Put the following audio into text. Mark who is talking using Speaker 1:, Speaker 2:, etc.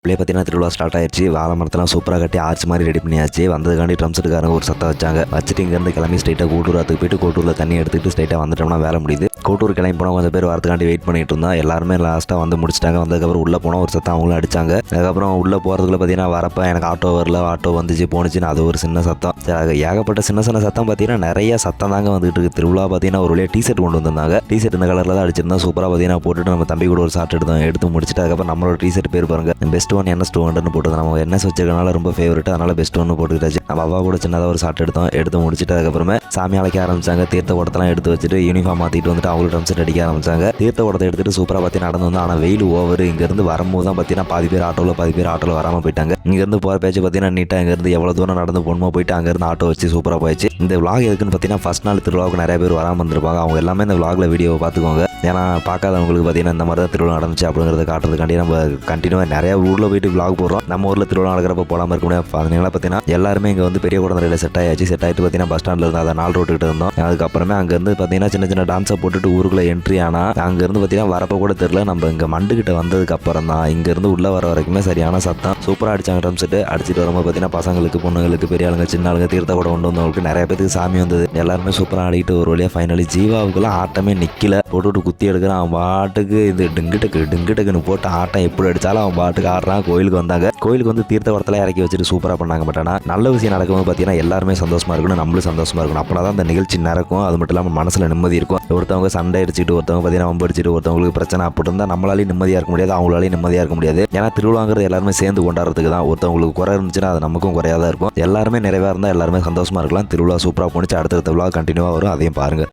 Speaker 1: அப்படியே பார்த்தீங்கன்னா திருவிழா ஸ்டார்ட் ஆயிடுச்சு வாழை மரத்தெல்லாம் சூப்பராக கட்டி ஆர்ச் மாதிரி ரெடி பண்ணியாச்சு. வந்ததுக்காண்டி ட்ரம் செட்டுக்காரங்க ஒரு சத்தம் வச்சாங்க. வச்சுட்டு இங்கேருந்து கிளம்பி ஸ்ட்ரைட்டாக கோட்டூராத்துக்கு போயிட்டு கோட்டூரில் தண்ணி எடுத்துக்கிட்டு ஸ்ட்ரைட்டாக வந்துட்டோம்னா வேலை முடியுது. கோட்டூர் கிளம்பி போனால் கொஞ்சம் பேர் வரதுக்காண்டி வெயிட் பண்ணிட்டு இருந்தா. எல்லாருமே லாஸ்ட்டாக வந்து முடிச்சிட்டாங்க. வந்ததுக்கப்புறம் உள்ளே போனால் ஒரு சத்தம் அவங்களும் அடிச்சாங்க. அதுக்கப்புறம் உள்ளே போகிறதுக்குள்ள பார்த்தீங்கன்னா வரப்போ எனக்கு ஆட்டோ வரல. ஆட்டோ வந்துச்சு போணுச்சுன்னு அது ஒரு சின்ன சத்தம். அது ஏகப்பட்ட சின்ன சின்ன சத்தம் பார்த்தீங்கன்னா நிறைய சத்தம் தாங்க வந்துட்டு இருக்கு. திருவிழா பார்த்தீங்கன்னா ஒரு வழியாக டிஷர்ட் கொண்டு வந்திருந்தாங்க. டிஷர்ட் இந்த கலரில் தான் அடிச்சிருந்தா. சூப்பராக பார்த்தீங்கன்னா போட்டுட்டு நம்ம தம்பி கூட ஒரு ஷார்ட் எடுத்தோம் எடுத்து முடிச்சிட்டு அதுக்கப்புறம் நம்மளோட டிஷர்ட் பேர் பாருங்க. பெஸ்ட் ஒன் என்எஸ் டூ ஹண்ட்ரட்னு போட்டது. நம்ம என்எஸ் வச்சிருக்கனால ரொம்ப ஃபேவரட் அதனால பெஸ்ட் ஒன்று போட்டுக்கிட்டாச்சு. நம்ம அவ்வா கூட சின்னதாக ஒரு ஷார்ட் எடுத்தோம். எடுத்து முடிச்சுட்டு அதுக்கப்புறமே சாமி அழைக்க ஆரம்பிச்சாங்க. தீர்த்த குடத்தெல்லாம் எடுத்து வச்சுட்டு யூனிஃபார்ம் மாற்றிட்டு வந்துட்டு அவங்களும் ட்ரம் அடிக்க ஆரம்பிச்சாங்க. தீர்த்த குடத்தை எடுத்துட்டு சூப்பராக பார்த்து நடந்து வந்து ஆனால் வெயில் ஓவர் இங்கேருந்து வரும்போது தான் பார்த்தீங்கன்னா பாதி பேர் ஆட்டோவில் பாதி பேர் ஆட்டோவில் வராமல் போயிட்டாங்க. இங்கேருந்து போகிற பேச்சு பார்த்தீங்கன்னா நீட்டாக இங்கேருந்து எவ்வளோ தூரம் நடந்து போகணுமோ போயிட்டு அங்கேருந்து ஆட்டோ வச்சு சூப்பராக போயிடுச்சு. இந்த விளாக் எதுக்குன்னு பார்த்தீங்கன்னா ஃபஸ்ட் நாள் திருவிழாவுக்கு நிறைய பேர் வராமல் வந்திருப்பாங்க அவங்க எல்லாமே இந்த விளாகில் வீடியோவை பார்த்துக்கோங்க. ஏன்னா பார்க்காதவங்களுக்கு பார்த்தீங்கன்னா இந்த மாதிரி தான் திருவிழா நடந்துச்சு அப்படிங்கிறத காட்டுறதுக்காண்டி நம்ம கண்டினியூவாக நிறைய ஊரில் போயிட்டு விளாக் போடுறோம். நம்ம ஊரில் திருவிழா நடக்கிறப்ப போடாமல் இருக்க முடியாது. அதனால பார்த்தீங்கன்னா எல்லாருமே இங்கே வந்து பெரிய குடந்தரையில் செட் ஆயாச்சு. செட் ஆகிட்டு பார்த்தீங்கன்னா பஸ் ஸ்டாண்டில் இருந்தால் அதை நாள் ரோட்டுக்கிட்ட இருந்தோம். அதுக்கப்புறமே அங்கேருந்து பார்த்தீங்கன்னா சின்ன சின்ன டான்ஸை போட்டுட்டு ஊருக்குள்ளே என்ட்ரி ஆனால் அங்கேருந்து பார்த்தீங்கன்னா வரப்போ கூட தெரில நம்ம இங்கே மண்டுக்கிட்ட வந்ததுக்கு அப்புறம் தான். இங்கேருந்து உள்ளே வர வரைக்குமே சரியான சத்தம். சூப்பராக அடிச்சாங்க ட்ரம் செட்டு அடிச்சுட்டு வரும்போது பார்த்தீங்கன்னா பசங்களுக்கு பொண்ணுங்களுக்கு பெரிய ஆளுங்க சின்ன ஆளுங்க தீர்த்த கூட கொண்டு வந்தவங்களுக்கு நிறைய பேருக்கு சாமி வந்தது. எல்லாருமே சூப்பராக ஆடிக்கிட்டு ஒரு வழியாக ஃபைனலி ஜீவாவுக்குலாம் ஆட்டமே நிற்கல போட்டுவிட்டு குத்தி எடுக்கிறான். அவன் பாட்டுக்கு இது டிங்குட்டுக்கு டிங்குட்டுக்குன்னு போட்டு ஆட்டம் எப்படி அடித்தாலும் அவன் பாட்டுக்கு ஆடுறான். கோயிலுக்கு வந்தாங்க. கோயிலுக்கு வந்து தீர்த்த வரத்தில் இறக்கி வச்சுட்டு சூப்பராக பண்ணாங்க. பட் ஆனால் நல்ல விஷயம் நடக்கும்போது பார்த்தீங்கன்னா எல்லாருமே சந்தோஷமாக இருக்கணும். நம்மளும் சந்தோஷமாக இருக்கணும். அப்போ தான் அந்த நிகழ்ச்சி நடக்கும். அது மட்டும் இல்லாமல் மனசில் நிம்மதி இருக்கும். ஒருத்தவங்க சண்டை அடிச்சுட்டு ஒருத்தவங்க பார்த்தீங்கன்னா வம்பு அடிச்சுட்டு ஒருத்தவங்களுக்கு பிரச்சனை அப்படி இருந்தால் நம்மளாலையும் நிம்மதியாக இருக்க முடியாது. அவங்களாலையும் நிம்மதியாக இருக்க முடியாது. ஏன்னா திருவிழாங்கிறது எல்லாருமே சேர்ந்து கொண்டாடுறதுக்கு தான். ஒருத்தவங்களுக்கு குறை இருந்துச்சுன்னா அது நமக்கும் குறையாக தான் இருக்கும். எல்லாருமே நிறைவாக இருந்தால் எல்லாருமே சந்தோஷமாக இருக்கலாம். திருவிழா சூப்பராக போணுச்சு அடுத்தடுத்த விழா கண்டினியூவாக வரும். அதையும் பாருங்கள்